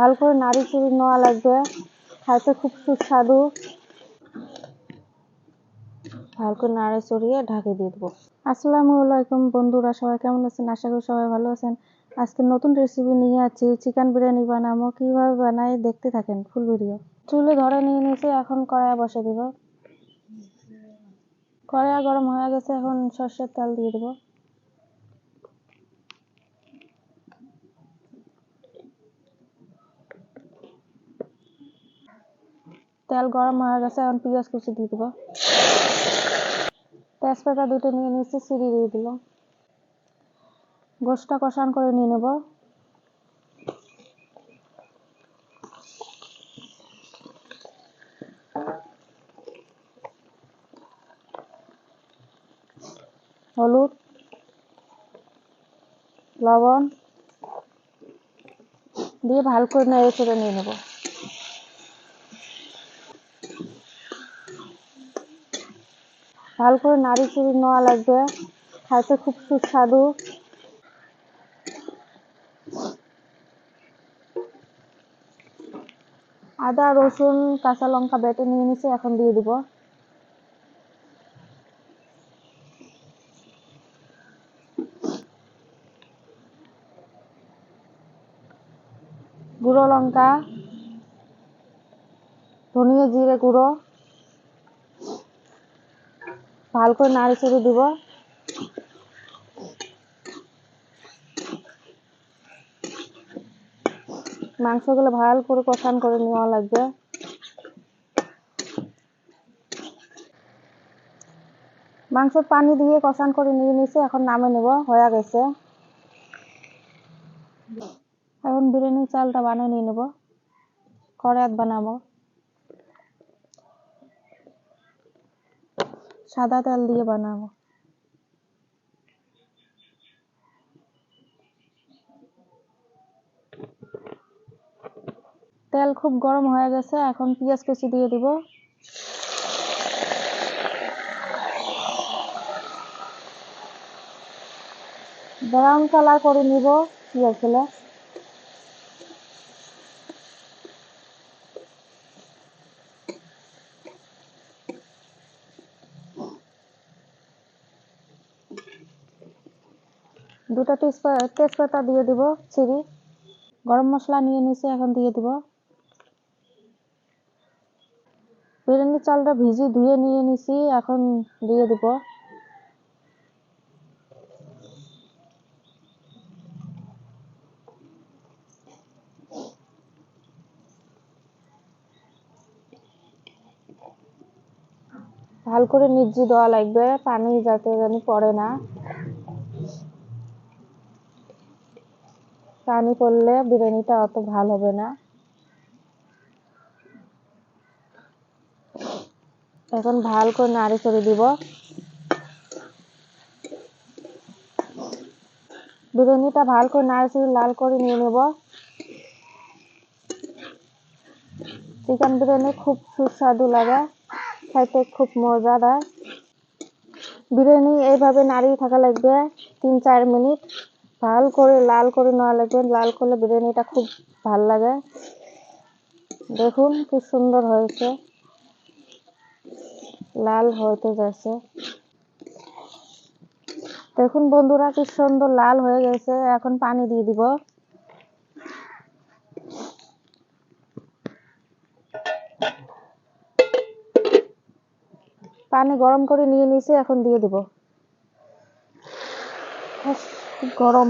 ভালো করে নাড়ি চুড়ি নেওয়া লাগবে। খাইতে খুব সুস্বাদু। ভালো করে নাড়ে চড়িয়ে ঢাকে দিয়ে দেবো। আসসালামু আলাইকুম বন্ধুরা, সবাই কেমন আছেন? আশা করি সবাই ভালো আছেন। আজকে নতুন রেসিপি নিয়ে আছি চিকেন বিরিয়ানি বানাবো। কীভাবে বানাই দেখতে থাকেন ফুল ভিডিও চুলে ধরে নিয়ে নিয়েছি, এখন কড়াই বসে দিব। কড়াই গরম হয়ে গেছে, এখন সর্ষের তেল দিয়ে দেবো। তেল গরম হয়ে গেছে, এখন পেঁয়াজ কুচি দিয়ে দেবো। তেজপাতা দুটো নিয়ে নিচ্ছি সিঁড়ি দিয়ে দিল গোষ্ঠটা কষান করে নিয়ে নেব। হলুদ, লবণ দিয়ে ভালো করে নেড়ে চেড়ে নিয়ে নেব। ভালো করে নাড়ি চুড়ি নেওয়া লাগবে। খাইতে খুব সুস্বাদু। আদা, রসুন, কাঁচা লঙ্কা বেটে নিয়ে নিছি এখন দিয়ে দিব। গুঁড়ো লঙ্কা, ধনিয়া জিরে গুঁড়ো। ভালো করে নাড়ি চড়ে দিব। মাংসগুলো ভালো করে কষান করে নেওয়া লাগবে। মাংস পানি দিয়ে কষান করে নিয়ে নিয়েছি, এখন নামে নেব, হয়ে গেছে। এখন বিরিয়ানি চালটা বানিয়ে নিয়ে নেব। কড়াইত বানাবো। সাদা তেল দিয়ে বানাবো। তেল খুব গরম হয়ে গেছে, এখন পেঁয়াজ কুচি দিয়ে দিব। ব্রাউন কালার করে নিব পেঁয়াজগুলো দুটো তেজপাতা দিয়ে দিব চিড়ি গরম মশলা নিয়ে নিছি এখন দিয়ে দিব। বিরিয়ানি চালটা ভিজি ধুয়ে নিয়ে নিছি এখন দিয়ে দিব। ভালো করে নির্জি দেওয়া লাগবে, পানি যাতে জানি পড়ে না। পানি পড়লে বিরিয়ানিটা অত ভালো হবে না। এখন ভালো করে নাড়ি চড়ে দিব। বিরিয়ানিটা ভালো করে নাড়ি লাল করে নিয়ে নেব। চিকেন বিরিয়ানি খুব সুস্বাদু লাগে খাইতে খুব মজাদার। বিরিয়ানি এইভাবে নাড়িয়ে থাকা লাগবে তিন চার মিনিট। ভালো করে, লাল করে নেওয়া লাগবে। লাল করলে বিরিয়ানিটা খুব ভালো লাগে। দেখুন কি সুন্দর হয়েছে। লাল হইতে যাচ্ছে দেখুন বন্ধুরা কি সুন্দর লাল হয়ে গেছে। এখন পানি দিয়ে দিব। পানি গরম করে নিয়ে নিছি এখন দিয়ে দিব। গরম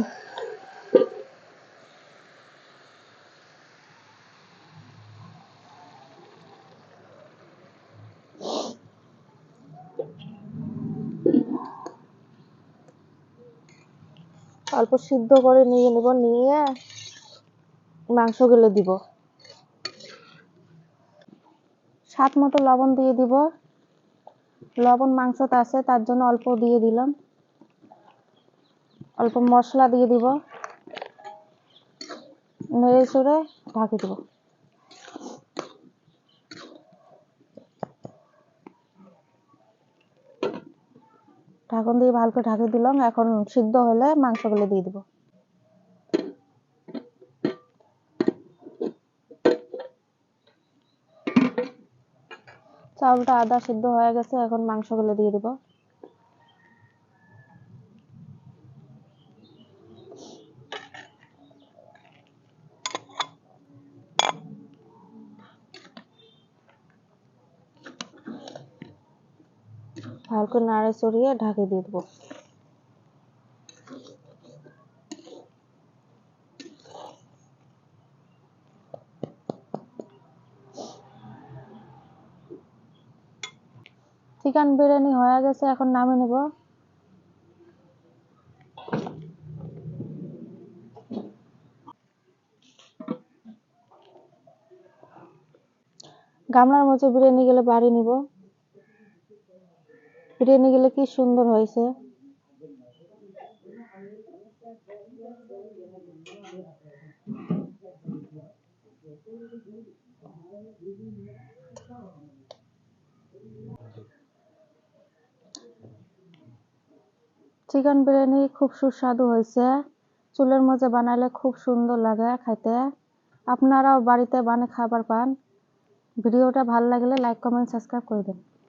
অল্প সিদ্ধ করে নিয়ে নেব, নিয়ে মাংসগুলো দিব। স্বাদ মতো লবণ দিয়ে দিব। লবণ মাংসতে আছে, তার জন্য অল্প দিয়ে দিলাম। অল্প মশলা দিয়ে দিব। নেড়ে চড়ে ঢাকে দেব। ঢাকন দিয়ে ভালো করে ঢাকে দিলাম। এখন সিদ্ধ হলে মাংসগুলো দিয়ে দিব। চাউলটা আদা সিদ্ধ হয়ে গেছে, এখন মাংসগুলো দিয়ে দিব। ভালো করে নাড়ে চড়িয়ে ঢাকে দিয়ে দেবো। চিকেন বিরিয়ানি হয়ে গেছে, এখন নামে নিব। গামলার মধ্যে বিরিয়ানি গেলে বাড়ি নিব। বিরিয়ানি গেলে কি সুন্দর হয়েছে? চিকেন বিরিয়ানি খুব সুস্বাদু হয়েছে। চুলের মধ্যে বানালে খুব সুন্দর লাগে খাইতে। আপনারাও বাড়িতে বানিয়ে খাবার পান। ভিডিওটা ভালো লাগলে লাইক কমেন্ট সাবস্ক্রাইব করে দেন।